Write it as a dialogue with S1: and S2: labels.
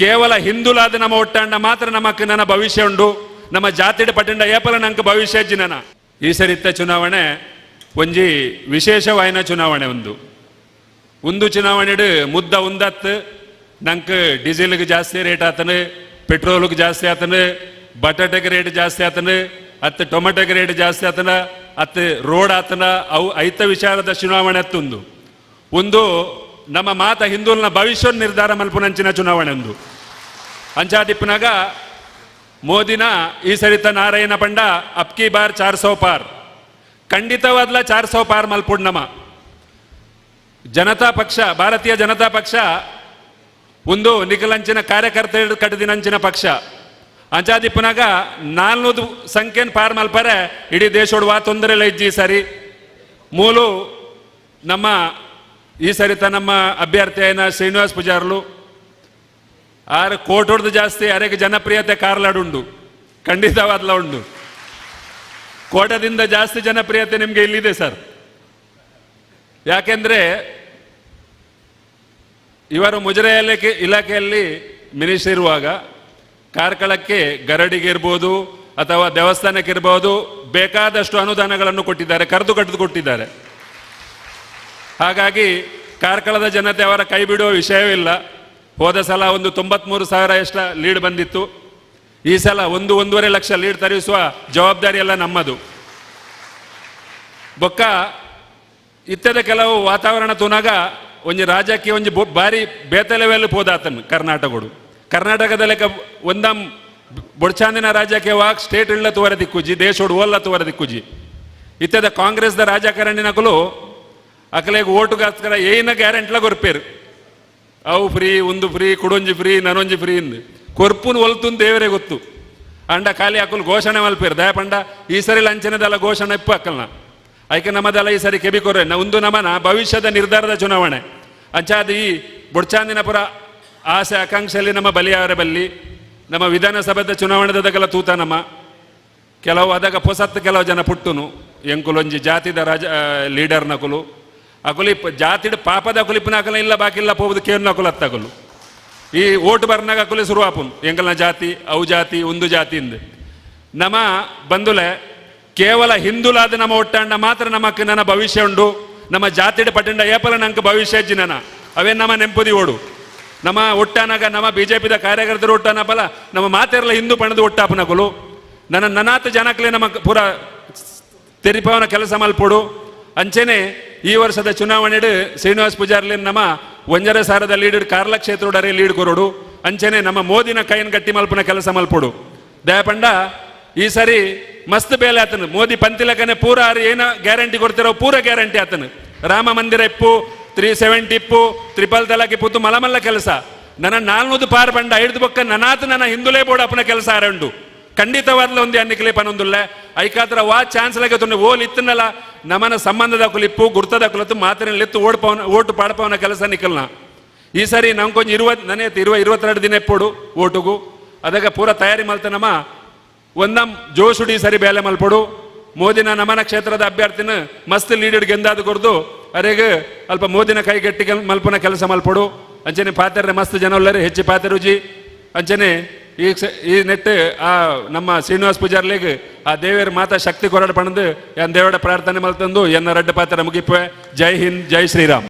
S1: ಕೇವಲ ಹಿಂದುಲಾದ ನಮ್ಮ ಒಟ್ಟಂಡ ಮಾತ್ರ ನಮಕ್ ನನ್ನ ಭವಿಷ್ಯ ಉಂಡು. ನಮ್ಮ ಜಾತಿಡ ಪಟ್ಟಿಂಡ ಏಪಲ ನಂಗೆ ಭವಿಷ್ಯ ಜಿನನ. ಈ ಸರಿತ್ತ ಚುನಾವಣೆ ಒಂಜಿ ವಿಶೇಷವಾಯಿನ ಚುನಾವಣೆ ಒಂದು ಒಂದು ಚುನಾವಣೆಡು ಮುದ್ದ ಉಂದತ್ ನಂಗೆ ಡೀಸೆಲ್ಗೆ ಜಾಸ್ತಿ ರೇಟ್ ಆತನು, ಪೆಟ್ರೋಲ್ಗೆ ಜಾಸ್ತಿ ಆತನು, ಬಟಾಟೆಗೆ ರೇಟ್ ಜಾಸ್ತಿ ಆತನು, ಅತ್ತ ಟೊಮೆಟೊಗೆ ರೇಟ್ ಜಾಸ್ತಿ ಆತನ, ಅತ್ತ ರೋಡ್ ಆತನ, ಅವು ಐತ ವಿಚಾರದ ಚುನಾವಣೆ ಅತ್ತೊಂದು. ಒಂದು ನಮ್ಮ ಮಾತ ಹಿಂದೂಲ್ನ ಭವಿಷ್ಯ ನಿರ್ಧಾರ ಮಲ್ಪುನಂಚಿನ ಚುನಾವಣೆ ಒಂದು. ಅಂಜಾದಿಪ್ಪನಾಗ ಮೋದಿನ ಈ ಸರಿತ ನಾರಾಯಣ ಪಂಡ ಅಪ್ಕಿ ಬಾರ್ ಚಾರ್ ಸೌ ಪಾರ್. ಖಂಡಿತವಾದ್ಲ ಚಾರ್ ಸೌ ಪಾರ್ ಮಲ್ಪುಡ್ ನಮ. ಜನತಾ ಪಕ್ಷ, ಭಾರತೀಯ ಜನತಾ ಪಕ್ಷ ಒಂದು ನಿಖಲಂಚಿನ ಕಾರ್ಯಕರ್ತ ಕಟ್ಟದಿನಂಚಿನ ಪಕ್ಷ. ಅಂಚಾದಿಪ್ಪನಾಗ ನಾಲ್ನೂದು ಸಂಖ್ಯೆನ್ ಪಾರ್ ಮಲ್ಪರೆ, ಇಡೀ ದೇಶೋಡ್ ವಾ ತೊಂದರೆ ಸರಿ. ಮೂಲು ನಮ್ಮ ಈ ಸರಿ ತ ನಮ್ಮ ಅಭ್ಯರ್ಥಿ ಆಯ್ನ ಶ್ರೀನಿವಾಸ್ ಪೂಜಾರ್ಲು. ಆರು ಹೊಡೆದು ಜಾಸ್ತಿ ಅರೆಗೆ ಜನಪ್ರಿಯತೆ ಕಾರ್ಲಾಡುಂಡು. ಖಂಡಿತವಾದ್ಲ ಉಂಡು. ಕೋಟದಿಂದ ಜಾಸ್ತಿ ಜನಪ್ರಿಯತೆ ನಿಮಗೆ ಇಲ್ಲಿದೆ ಸರ್. ಯಾಕೆಂದ್ರೆ ಇವರು ಮುಜರೆ ಇಲಾಖೆಯಲ್ಲಿ ಮಿನಿಸ್ಟರ್ ಇರುವಾಗ ಕಾರ್ಕಳಕ್ಕೆ ಗರಡಿಗೆ ಇರ್ಬೋದು ಅಥವಾ ದೇವಸ್ಥಾನಕ್ಕೆ ಇರ್ಬೋದು ಬೇಕಾದಷ್ಟು ಅನುದಾನಗಳನ್ನು ಕೊಟ್ಟಿದ್ದಾರೆ, ಕರೆದು ಕಟ್ಟದು ಕೊಟ್ಟಿದ್ದಾರೆ. ಹಾಗಾಗಿ ಕಾರ್ಕಳದ ಜನತೆ ಅವರ ಕೈ ಬಿಡುವ ವಿಷಯವೇ ಇಲ್ಲ. ಹೋದ ಸಲ ಒಂದು ತೊಂಬತ್ಮೂರು ಸಾವಿರ ಎಷ್ಟ ಲೀಡ್ ಬಂದಿತ್ತು. ಈ ಸಲ ಒಂದು ಒಂದೂವರೆ ಲಕ್ಷ ಲೀಡ್ ತರಿಸುವ ಜವಾಬ್ದಾರಿ ಎಲ್ಲ ನಮ್ಮದು. ಬೊಕ್ಕ, ಇತ್ತದ ಕೆಲವು ವಾತಾವರಣ ತುನಾಗ ಒಂಜಿ ರಾಜಕೀಯ ಒಂಜಿ ಭಾರಿ ಬಾರಿ ಬೇತೆ ಲೆವೆಲ್ ಪೋದಾತನ್ ಕರ್ನಾಟಕಡು ಕರ್ನಾಟಕದ ಲೆಕ್ಕ ಒಂದಂ ಬುಡ್ಚಾಂದಿನ ರಾಜಕೀಯ ವಾಕ್ ಸ್ಟೇಟ್ ಇಳ್ಳ ತುವರ ದಿಕ್ಕುಜಿ, ದೇಶೋಡು ಓಲ್ಲ ತುವರ ದಿಕ್ಕುಜಿ. ಇತ್ತದ ಕಾಂಗ್ರೆಸ್ದ ರಾಜಕಾರಣಿನಕಲು ಅಕಲೆಗೆ ಓಟುಗೋಸ್ಕರ ಏನ ಗ್ಯಾರಂಟ್ಲ ಕೊರ್ಪೇರು. ಅವು ಫ್ರೀ ಒಂದು ಫ್ರೀ, ಕುಡೊಂಜಿ ಫ್ರೀ, ನನೊಂಜಿ ಫ್ರೀ ಇಂದು. ಕೊರ್ಪುನ್ ಒಲ್ತು ದೇವರೇ ಗೊತ್ತು. ಅಂಡ ಖಾಲಿ ಹಾಕಲು ಘೋಷಣೆ ಮಲ್ಪೇರು. ದಯಪಂಡ ಈ ಸರಿ ಲಂಚನದಲ್ಲ ಘೋಷಣೆ ಇಪ್ಪು ಹಾಕಲ್ನ? ಆಯ್ಕೆ ನಮ್ಮದಲ್ಲ ಈ ಸರಿ ಕೆಬಿ ನ ಒಂದು ನಮನ ಭವಿಷ್ಯದ ನಿರ್ಧಾರದ ಚುನಾವಣೆ. ಅಂಚಾದ ಈ ಬುಡ್ಚಾಂದಿನ ಪುರ ಆಸೆ, ಆಕಾಂಕ್ಷೆಯಲ್ಲಿ ನಮ್ಮ ಬಲಿಯಾರ ಬಲ್ಲಿ, ನಮ್ಮ ವಿಧಾನಸಭೆದ ಚುನಾವಣೆದಗಲ ತೂತ ನಮ್ಮ. ಕೆಲವು ಅದಾಗ ಪೊಸತ್ತು ಕೆಲವು ಜನ ಪುಟ್ಟುನು. ಎಂಕುಲೊಂಜಿ ಜಾತಿದ ರಾಜ ಲೀಡರ್ ನಕುಲು ಅಕುಲಿ ಪ- ಜಾತಿಡ್ ಪಾಪದ ಅಕುಲಿಪ್ನ ಅಕಲ ಇಲ್ಲ ಬಾಕಿಲ್ಲ ಪೋದು ಕೇರ್ನ ಅಕುಲತ್ತಗಲು ಈ ಓಟ್ ಬರ್ನಾಗ ಅಕುಲಿ ಶುರುವಾಪುನ್ ಎಂಗಲ್ನ ಜಾತಿ, ಅವು ಜಾತಿ ಒಂದು ಜಾತಿ ಇಂದ. ನಮ ಬಂದುಲೆ ಕೇವಲ ಹಿಂದುಲಾದ ನಮ್ಮ ಒಟ್ಟಾಂಡ ಮಾತ್ರ ನಮಕ್ ನನ್ನ ಭವಿಷ್ಯ ಉಂಡು. ನಮ್ಮ ಜಾತಿಡ್ ಪಟ್ಟಂಡ ಏಪಲ ನಂಗೆ ಭವಿಷ್ಯ ಜಿನನ ಅವೇ ನಮ್ಮ ನೆಂಪುದಿ ಓಡು. ನಮ್ಮ ಒಟ್ಟಾನಾಗ ನಮ್ಮ ಬಿಜೆಪಿದ ಕಾರ್ಯಕರ್ತರು ಒಟ್ಟಾನ ಬಲ ನಮ್ಮ ಮಾತೆರಲ ಹಿಂದೂ ಪಣದು ಒಟ್ಟಾಪನಕುಲು ನನ್ನ ನನಾತ ಜನಕ್ಲೆ ನಮ್ಮ ಪೂರ ತೆರಿಪವನ ಕೆಲಸ ಮಲ್ಪೊಡು. ಅಂಚೆನೆ ಈ ವರ್ಷದ ಚುನಾವಣೆಡು ಶ್ರೀನಿವಾಸ್ ಪೂಜಾರ್ಲಿ ನಮ್ಮ ಒಂಜರ ಸಾರದ ಲೀಡ್ ಕಾರ್ಲ ಕ್ಷೇತ್ರಡರೆ ಲೀಡ್ ಕೊರೋಡು. ಅಂಚೆನೆ ನಮ್ಮ ಮೋದಿನ ಕೈನ್ ಗಟ್ಟಿ ಮಲ್ಪನ ಕೆಲಸ ಮಲ್ಪೊಡು. ದಯಪಂಡ, ಈ ಸರಿ ಮಸ್ತ್ ಬೇಲೆ ಆತನು. ಮೋದಿ ಪಂತಿಲಕನೆ ಪೂರ ಆರು ಏನ ಗ್ಯಾರಂಟಿ ಕೊಡ್ತಿರೋ ಪೂರ ಗ್ಯಾರಂಟಿ ಆತನು. ರಾಮ ಮಂದಿರ ಇಪ್ಪು, ತ್ರೀ ಸೆವೆಂಟಿ ಇಪ್ಪು, ತ್ರಿಪಲ್ ತಲಾಕ್ ಇಪ್ಪುತ್ತು ಮಲಮಲ್ಲ ಕೆಲಸ. ನನ್ನ ನಾಲ್ನೂದು ಪಾರ್ ಬಂಡ ಹಿಡಿದು ಬೊಕ್ಕ ನನಾತ್ ನನ್ನ ಹಿಂದುಲೇ ಬೋರ್ಡ್ ಅಪ್ಪನ ಕೆಲಸ ಆರಂಡು ಖಂಡಿತವಾದ್ಲ ಒಂದು ಅನ್ನಿಕಲೆ ಪನೊಂದುಲ್ಲ ಐಕಾತ್ರ ವಾ ಚಾನ್ಸ್ ಲಾಗತ್ತೆ ಓಲ್ ಇತ್ತನಲ್ಲ ನಮನ ಸಂಬಂಧದ ಕುಲಿಪ್ಪು, ಗುರ್ತದ ಕುಲತ್ತು, ಮಾತಿನಲ್ಲಿ ಎತ್ತು ಓಡ್ಪವನ, ಓಟು ಪಾಡಪವನ ಕೆಲಸ ನಿಕಲ್ನ ಈ ಸರಿ ನಮ್ ಕೊಂಚ ಇರುವ ನನೆ ಇರುವ ಇರುವತ್ತೆರಡು ದಿನ ಎಪ್ಪೋಡು ಓಟುಗು. ಅದಾಗ ಪೂರ ತಯಾರಿ ಮಲ್ತನಮ್ಮ ಒಂದಮ್ ಜೋಶುಡಿ ಸರಿ ಬೇಲೆ ಮಲ್ಪಡು. ಮೋದಿನ ನಮನ ಕ್ಷೇತ್ರದ ಅಭ್ಯರ್ಥಿನ ಮಸ್ತ್ ಲೀಡರ್ ಗೆಂದಾದ ಕೊರ್ದು ಅರೆಗ ಅಲ್ಪ ಮೋದಿನ ಕೈ ಗಟ್ಟಿ ಮಲ್ಪನ ಕೆಲಸ ಮಲ್ಪಡು. ಅಂಚನೆ ಪಾತ್ರೆ ಮಸ್ತ್ ಜನ ಉಳ್ಳರೆ, ಹೆಚ್ಚು ಪಾತ್ರುಜಿ ಅಂಚನೆ ಈ ಕ್ಷ- ಈ ನೆಟ್ಟು ಆ ನಮ್ಮ ಶ್ರೀನಿವಾಸ್ ಪೂಜಾರ್ಲಿಗೆ ಆ ದೇವರ ಮಾತಾ ಶಕ್ತಿ ಕೊರಡ್ ಪಣದು ಎನ್ ದೇವರ ಪ್ರಾರ್ಥನೆ ಮಲ್ತಂದು ಎನ್ನ ರಡ್ಡ ಪಾತ್ರ ಮುಗಿಪುವೆ ಜೈ ಹಿಂದ್, ಜೈ ಶ್ರೀರಾಮ್.